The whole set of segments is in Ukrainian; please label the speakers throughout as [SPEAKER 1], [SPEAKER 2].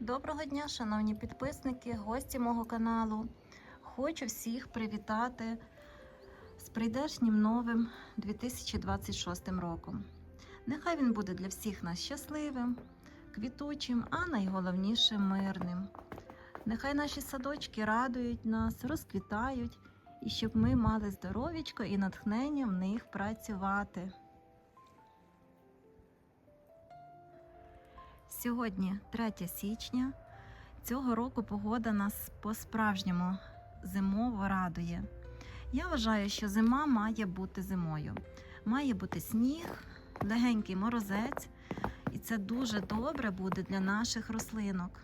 [SPEAKER 1] Доброго дня, шановні підписники, гості мого каналу. Хочу всіх привітати з прийдешнім новим 2026 роком. Нехай він буде для всіх нас щасливим, квітучим, а найголовніше мирним. Нехай наші садочки радують нас, розквітають, і щоб ми мали здоров'ячко і натхнення в них працювати. Сьогодні 3 січня. Цього року погода нас по-справжньому зимово радує. Я вважаю, що зима має бути зимою. Має бути сніг, легенький морозець, і це дуже добре буде для наших рослинок.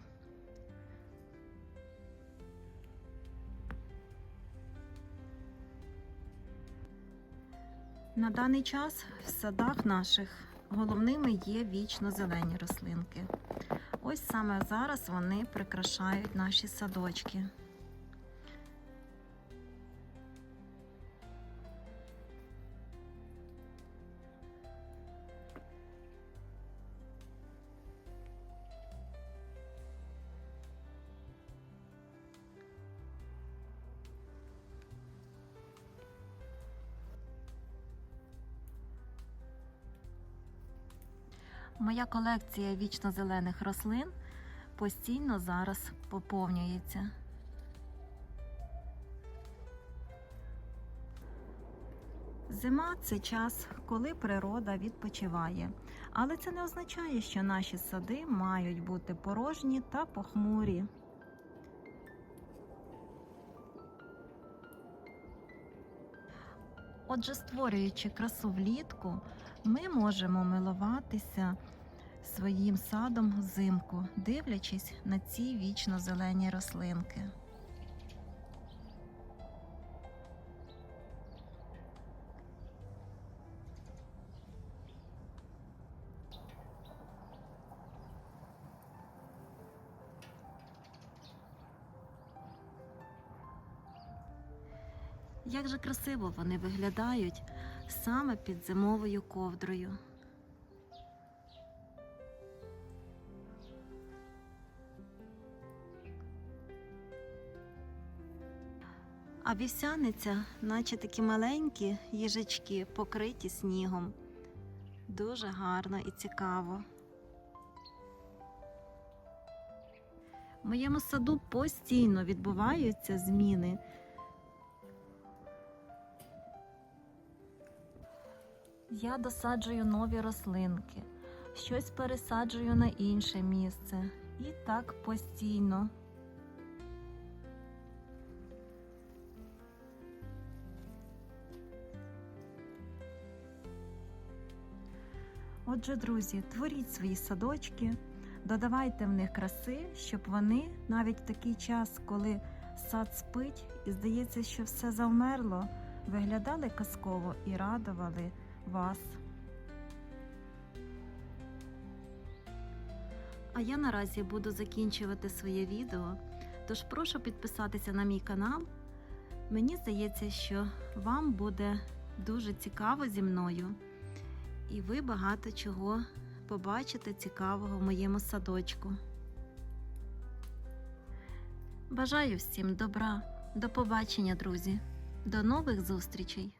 [SPEAKER 1] На даний час в садах наших головними є вічно зелені рослинки. Ось саме зараз вони прикрашають наші садочки. Моя колекція вічно зелених рослин постійно зараз поповнюється. Зима це час, коли природа відпочиває, але це не означає, що наші сади мають бути порожні та похмурі. Отже, створюючи красу влітку, ми можемо милуватися своїм садом взимку, дивлячись на ці вічно зелені рослинки. Як же красиво вони виглядають саме під зимовою ковдрою. А вівсяниця, наче такі маленькі їжачки, покриті снігом. Дуже гарно і цікаво. В моєму саду постійно відбуваються зміни. Я досаджую нові рослинки, щось пересаджую на інше місце. І так постійно. Отже, друзі, творіть свої садочки, додавайте в них краси, щоб вони навіть в такий час, коли сад спить і здається, що все завмерло, виглядали казково і радували вас. А я наразі буду закінчувати своє відео, тож прошу підписатися на мій канал. Мені здається, що вам буде дуже цікаво зі мною, і ви багато чого побачите цікавого в моєму садочку. Бажаю всім добра, до побачення, друзі, до нових зустрічей!